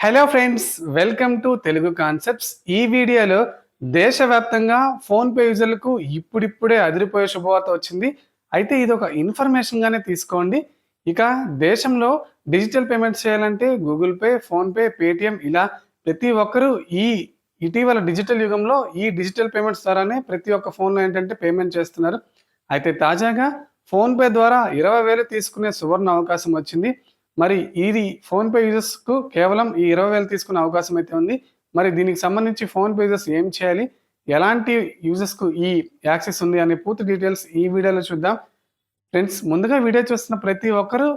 Hello friends welcome to Telugu concepts ఈ వీడియోలో దేశవ్యాప్తంగా ఫోన్పే యూజర్లకు ఇప్పుడిప్పుడే అదిరిపోయే శుభవార్త వచ్చింది. అయితే ఇది ఒక ఇన్ఫర్మేషన్గానే తీసుకోండి. ఇక దేశంలో డిజిటల్ పేమెంట్స్ చేయాలంటే గూగుల్ పే ఫోన్పే పేటిఎం ఇలా ప్రతి ఒక్కరూ ఈ ఇటీవల డిజిటల్ యుగంలో ఈ డిజిటల్ పేమెంట్స్ ద్వారానే ప్రతి ఒక్క ఫోన్లో ఏంటంటే పేమెంట్ చేస్తున్నారు. అయితే తాజాగా ఫోన్పే ద్వారా ఇరవై వేలు తీసుకునే సువర్ణ అవకాశం వచ్చింది. మరి ఇది ఫోన్పే యూజర్స్కు కేవలం ఈ ఇరవై వేలు తీసుకునే అవకాశం అయితే ఉంది. మరి దీనికి సంబంధించి ఫోన్పే యూజర్స్ ఏం చేయాలి? ఎలాంటి యూజర్స్కు ఈ యాక్సెస్ ఉంది అనే పూర్తి డీటెయిల్స్ ఈ వీడియోలో చూద్దాం. ఫ్రెండ్స్ ముందుగా వీడియో చూస్తున్న ప్రతి ఒక్కరూ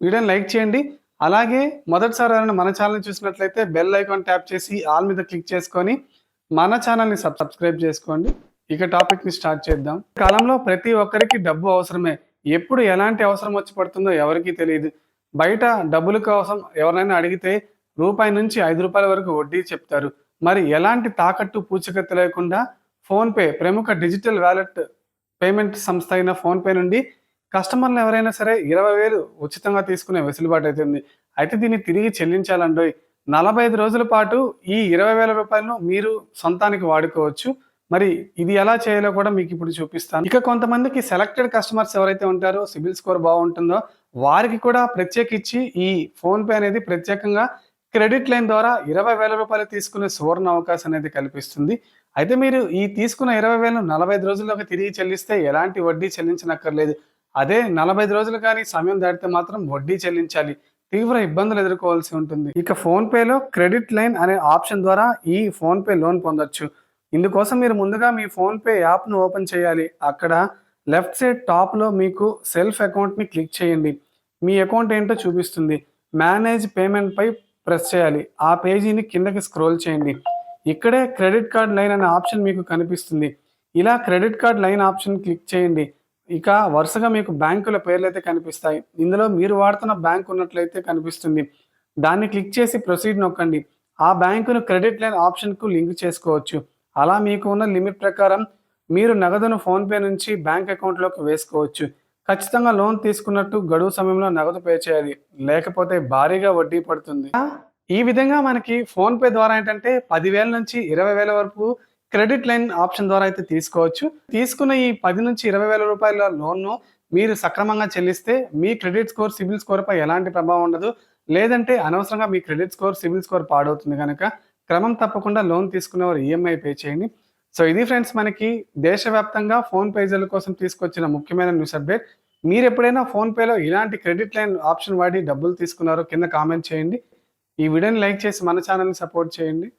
వీడియోని లైక్ చేయండి. అలాగే మొదటిసారి ఎవరైనా మన ఛానల్ చూసినట్లయితే బెల్ ఐకాన్ ట్యాప్ చేసి ఆల్ మీద క్లిక్ చేసుకొని మన ఛానల్ని సబ్ సబ్స్క్రైబ్ చేసుకోండి. ఇక టాపిక్ని స్టార్ట్ చేద్దాం. కాలంలో ప్రతి ఒక్కరికి డబ్బు అవసరమే. ఎప్పుడు ఎలాంటి అవసరం వచ్చి పడుతుందో ఎవరికీ తెలియదు. బయట డబ్బుల కోసం ఎవరైనా అడిగితే రూపాయి నుంచి ఐదు రూపాయల వరకు వడ్డీ చెప్తారు. మరి ఎలాంటి తాకట్టు పూచకత్తు లేకుండా ఫోన్పే ప్రముఖ డిజిటల్ వ్యాలెట్ పేమెంట్ సంస్థ అయిన ఫోన్పే నుండి కస్టమర్లు ఎవరైనా సరే ఇరవై వేలు ఉచితంగా తీసుకునే వెసులుబాటు అయితే ఉంది. అయితే దీన్ని తిరిగి చెల్లించాలండోయ్. నలభై ఐదు రోజుల పాటు ఈ ఇరవై వేల రూపాయలను మీరు సొంతానికి వాడుకోవచ్చు. మరి ఇది ఎలా చేయాలో కూడా మీకు ఇప్పుడు చూపిస్తాను. ఇక కొంతమందికి సెలెక్టెడ్ కస్టమర్స్ ఎవరైతే ఉంటారో సిబిల్ స్కోర్ బాగుంటుందో వారికి కూడా ప్రత్యేకించి ఈ ఫోన్పే అనేది ప్రత్యేకంగా క్రెడిట్ లైన్ ద్వారా ఇరవై వేల రూపాయలు తీసుకునే సువర్ణ అవకాశం అనేది కల్పిస్తుంది. అయితే మీరు ఈ తీసుకున్న ఇరవై వేలను నలభై రోజుల్లోకి తిరిగి చెల్లిస్తే ఎలాంటి వడ్డీ చెల్లించనక్కర్లేదు. అదే నలభై రోజులు కానీ సమయం దాటితే మాత్రం వడ్డీ చెల్లించాలి. తీవ్ర ఇబ్బందులు ఎదుర్కోవాల్సి ఉంటుంది. ఇక ఫోన్పేలో క్రెడిట్ లైన్ అనే ఆప్షన్ ద్వారా ఈ ఫోన్పే లోన్ పొందొచ్చు. ఇందుకోసం మీరు ముందుగా మీ ఫోన్పే యాప్ను ఓపెన్ చేయాలి. అక్కడ లెఫ్ట్ సైడ్ టాప్లో మీకు సెల్ఫ్ అకౌంట్ని క్లిక్ చేయండి. మీ అకౌంట్ ఏంటో చూపిస్తుంది. మేనేజ్ పేమెంట్పై ప్రెస్ చేయాలి. ఆ పేజీని కిందకి స్క్రోల్ చేయండి. ఇక్కడే క్రెడిట్ కార్డ్ లైన్ అనే ఆప్షన్ మీకు కనిపిస్తుంది. ఇలా credit card line option click చేయండి. ఇక వరుసగా మీకు బ్యాంకుల పేర్లు అయితే కనిపిస్తాయి. ఇందులో మీరు వాడుతున్న బ్యాంక్ ఉన్నట్లయితే కనిపిస్తుంది. దాన్ని క్లిక్ చేసి ప్రొసీడ్ నొక్కండి. ఆ బ్యాంకును క్రెడిట్ లైన్ ఆప్షన్కు లింక్ చేసుకోవచ్చు. అలా మీకు ఉన్న లిమిట్ ప్రకారం మీరు నగదును ఫోన్పే నుంచి బ్యాంక్ అకౌంట్లోకి వేసుకోవచ్చు. ఖచ్చితంగా లోన్ తీసుకున్నట్టు గడువు సమయంలో నగదు పే చేయాలి. లేకపోతే భారీగా వడ్డీ పడుతుంది. ఈ విధంగా మనకి ఫోన్పే ద్వారా ఏంటంటే పదివేల నుంచి ఇరవై వేల వరకు క్రెడిట్ లైన్ ఆప్షన్ ద్వారా అయితే తీసుకోవచ్చు. తీసుకున్న ఈ పది నుంచి ఇరవై వేల రూపాయల లోన్ను మీరు సక్రమంగా చెల్లిస్తే మీ క్రెడిట్ స్కోర్ సిబిల్ స్కోర్ పై ఎలాంటి ప్రభావం ఉండదు. లేదంటే అనవసరంగా మీ క్రెడిట్ స్కోర్ సిబిల్ స్కోర్ పాడవుతుంది కనుక క్రమం తప్పకుండా లోన్ తీసుకునేవారు ఈఎంఐ పే చేయండి. సో ఇది ఫ్రెండ్స్ మనకి దేశవ్యాప్తంగా ఫోన్ పేజీల కోసం తీసుకొచ్చిన ముఖ్యమైన న్యూస్ అప్డేట్ మీరు ఎప్పుడైనా ఫోన్పేలో ఇలాంటి క్రెడిట్ లైన్ ఆప్షన్ వాడి డబ్బులు తీసుకున్నారో కింద కామెంట్ చేయండి. ఈ వీడియోని లైక్ చేసి మన ఛానల్ని సపోర్ట్ చేయండి.